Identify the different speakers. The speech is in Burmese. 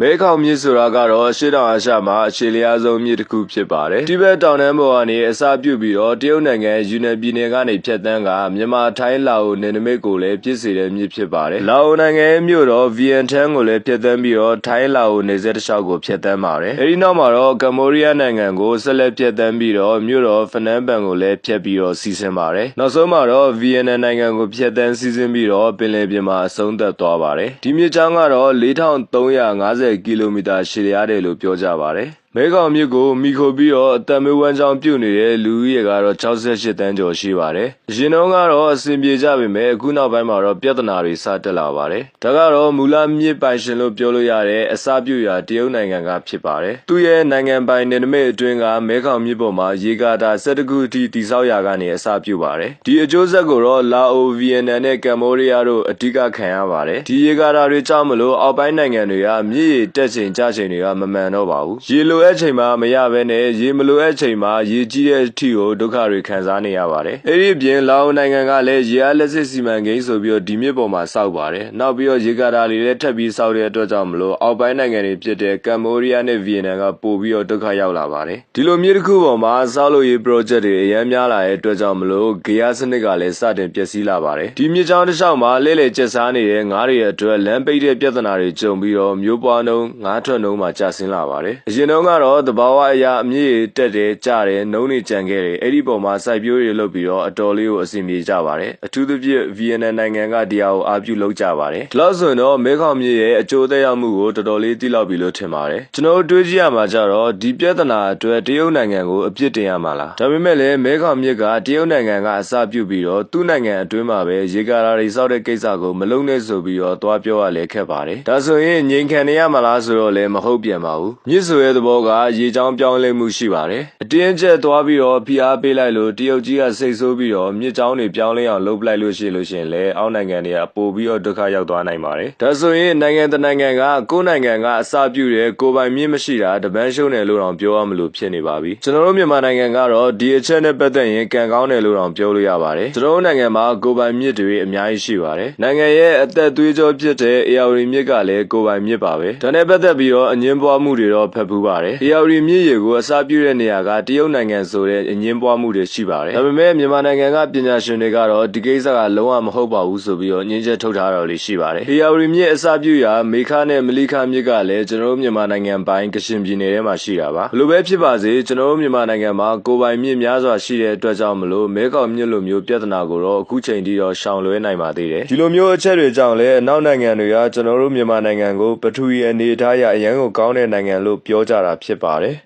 Speaker 1: မဲခေါင်မြစ်ဆိုတာကတော့အရှေ့တောင်အာရှမှာအခြေလျားဆုံးမြစ်တစ်ခုဖြစ်ပါတယ်။တိဘက်တောင်တန်းပေါ်ကနေအစပြုပြီးတော့တရုတ်နိုင်ငံယူနန်ပြည်နယ်ကနေဖြတ်တန်းကမြန်မာထိုင်းလာအိုနယ်နိမိတ်ကိုလည်းပြည့်စေတဲ့မြစ်ဖြစ်ပါတယ်။လာအိုနိုင်ငံရဲ့မြို့တော်ဗီယန်တန်းကိုလည်းဖြတ်တန်းပြီးတော့ထိုင်းလာအိုနယ်စပ်တစ်လျှောက်ကိုဖြတ်တန်းပါတယ်။အဲဒီနောက်မှာတော့ကမ္ဘောဒီးယားနိုင်ငံကိုဆက်လက်ဖြတ်တန်းပြီးတော့မြို့တော်ဖနန်းပန်ကိုလည်းဖြတ်ပြီးတော့စီးဆင်းပါတယ်။နောက်ဆုံးမှာတော့ဗီယက်နမ်နိုင်ငံကိုဖြတ်တန်းစီးဆင်းပြီးတော့ပင်လယ်ပြင်မှာအဆုံးသတ်သွားပါတယ်။ဒီမြစ်ကြောင်းကတော့4350ကီလိုမီတာရှည်လျားတယ်လို့ပြောကြပါတယ်။ မဲခေါင်မြစ်ကိုမိခိုပြီးတော့အသက်မွေးဝမ်းကြောင်းပြုတ်နေတဲ့လူဦးရေကတော့68တန်းကျော်ရှိပါတယ်။အရင်တုန်းကတော့အဆင်ပြေကြပေမဲ့အခုနောက်ပိုင်းမှာတော့ပြဿနာတွေစတက်လာပါတယ်။ဒါကတော့မူလမြစ်ပိုင်ရှင်လို့ပြောလို့ရတဲ့အစပြုရာတရုတ်နိုင်ငံကဖြစ်ပါတယ်။သူ့ရဲ့နိုင်ငံပိုင်နယ်နိမိတ်အတွင်းကမဲခေါင်မြစ်ပေါ်မှာရေကာတာ17ခုအထိတိစောက်ရာကနေအစပြုပါတယ်။ဒီအကျိုးဆက်ကိုတော့လာအိုဗီယက်နမ်နဲ့ကမ္ဘောဒီးယားတို့အဓိကခံရပါတယ်။ဒီရေကာတာတွေကြောင့်မလို့အောက်ပိုင်းနိုင်ငံတွေကမြစ်ရေတက်ချိန်ကျချိန်တွေကမမှန်တော့ပါဘူး။ရေလိုအပ်ချိန်မှာမရဘဲနဲ့ရေမလိုအပ်ချိန်မှာရေကြီးတဲ့အထိကိုဒုက္ခတွေခံစားနေရပါတယ်။အဲဒီအပြင်လာအိုနိုင်ငံကလည်းရေအားလက်စစ်စီမံကိန်းဆိုပြီးတော့ဒီမြစ်ပေါ်မှာစောက်ပါတယ်။နောက်ပြီးတော့ရေကာတာတွေလည်းထပ်ပြီးစောက်တဲ့အတွက်ကြောင့်မလို့အောက်ပိုင်းနိုင်ငံတွေဖြစ်တဲ့ကမ္ဘောဒီးယားနဲ့ဗီယက်နမ်ကပို့ပြီးတော့ဒုက္ခရောက်လာပါတယ်။ဒီလိုမြစ်တစ်ခုပေါ်မှာစောက်လို့ရေး project တွေအများများလာတဲ့အတွက်ကြောင့်မလို့ဂေယစနစ်ကလည်းစတင်ပျက်စီးလာပါတယ်။ဒီမြစ်ကြောင်းတစ်လျှောက်မှာလဲလှယ်ကျက်စားနေတဲ့ငါးတွေအတွက်လမ်းပိတ်တဲ့ပြဿနာတွေကြုံပြီးတော့မျိုးပွားနှုန်းငါးထွက်နှုန်းမှာကျဆင်းလာပါတယ်။အရင်တုန်းကတော့တဘာဝအရာအမြင့်တွေတက်တယ်ကျတယ်နှုံးတွေကြံခဲ့တယ်အဲ့ဒီပုံမှာစိုက်ပျိုးတွေလုပ်ပြီးတော့အတော်လေးကိုအဆင်ပြေကြပါတယ်အထူးသဖြင့်ဗီယက်နမ်နိုင်ငံကဒီဟာကိုအားပြုလုပ်ကြပါတယ်ဒီလောက်ဆိုရင်တော့မဲခေါင်မြစ်ရဲ့အကျိုးသက်ရောက်မှုကိုတော်တော်လေးသိလောက်ပြီလို့ထင်ပါတယ်ကျွန်တော်တို့တွေးကြည့်ရမှာကြတော့ဒီပြဿနာအတွက်တရုတ်နိုင်ငံကိုအပြစ်တင်ရမှာလားဒါပေမဲ့လည်းမဲခေါင်မြစ်ကတရုတ်နိုင်ငံကအစပြုပြီးတော့သူ့နိုင်ငံအတွင်းမှာပဲရေကာတာတွေစောက်တဲ့ကိစ္စကိုမလုံးနဲ့ဆိုပြီးတော့သွားပြောရလဲခက်ပါတယ်ဒါဆိုရင်ငြိမ်ခံနေရမှာလားဆိုတော့လည်းမဟုတ်ပြန်ပါဘူးမြစ်ဆိုရဲ့သဘောကရေချောင်းပြောင်းလဲမှုရှိပါတယ်အတင်းကျပ်သွားပြီးတော့ဖိအားပေးလိုက်လို့တရုတ်ကြီးကစိတ်ဆိုးပြီးတော့မြစ်ချောင်းတွေပြောင်းလဲအောင်လုပ်ပလိုက်လို့ရှိလို့ရှိရင်လည်းအောက်နိုင်ငံတွေကပို့ပြီးတော့ဒုက္ခရောက်သွားနိုင်ပါတယ်ဒါဆိုရင်နိုင်ငံတနိုင်ငံကကိုယ်နိုင်ငံကအစပြုတဲ့ကိုယ်ပိုင်မြစ်မရှိတာတပန်းရှုံးတယ်လို့တော့ပြောရမလို့ဖြစ်နေပါပြီကျွန်တော်တို့မြန်မာနိုင်ငံကတော့ဒီအချက်နဲ့ပတ်သက်ရင်ကံကောင်းတယ်လို့တော့ပြောလို့ရပါတယ်ကျွန်တော်တို့နိုင်ငံမှာကိုယ်ပိုင်မြစ်တွေအများကြီးရှိပါတယ်နိုင်ငံရဲ့အသက်သွေးကြောဖြစ်တဲ့အေယာဝတီမြစ်ကလည်းကိုယ်ပိုင်မြစ်ပါပဲဒါနဲ့ပတ်သက်ပြီးတော့အငင်းပွားမှုတွေတော့ဖက်ဖူးပါတယ်အေယာဝတီမြစ်ရေကိုအစပြုတဲ့နေရာကတရုတ်နိုင်ငံဆိုတဲ့အငင်းပွားမှုတွေရှိပါတယ်ဒါပေမဲ့မြန်မာနိုင်ငံကပညာရှင်တွေကတော့ဒီကိစ္စကလုံးဝမဟုတ်ပါဘူးဆိုပြီးတော့ညှင်းချက်ထုတ်ထားတော်လေးရှိပါတယ်အေယာဝတီမြစ်အစပြုရာမေခနဲ့မလိခမြစ်ကလည်းကျွန်တော်တို့မြန်မာနိုင်ငံပိုင်းကရှင်ပြည်နယ်ထဲမှာရှိတာပါဘလို့ပဲဖြစ်ပါစေကျွန်တော်တို့မြန်မာနိုင်ငံမှာကိုယ်ပိုင်မြစ်များစွာရှိတဲ့အတွက်ကြောင့်မလို့မဲခေါင်မြစ်လိုမျိုးပြဿနာကိုတော့အခုချိန်ထိတော့ရှောင်လွှဲနိုင်ပါသေးတယ်ဒီလိုမျိုးအချက်တွေကြောင့်လည်းအနောက်နိုင်ငံတွေကကျွန်တော်တို့မြန်မာနိုင်ငံကိုပထဝီအနေအထားအရအရန်ကိုကောင်းတဲ့နိုင်ငံလို့ပြောကြတာဖြစ်ပါတယ်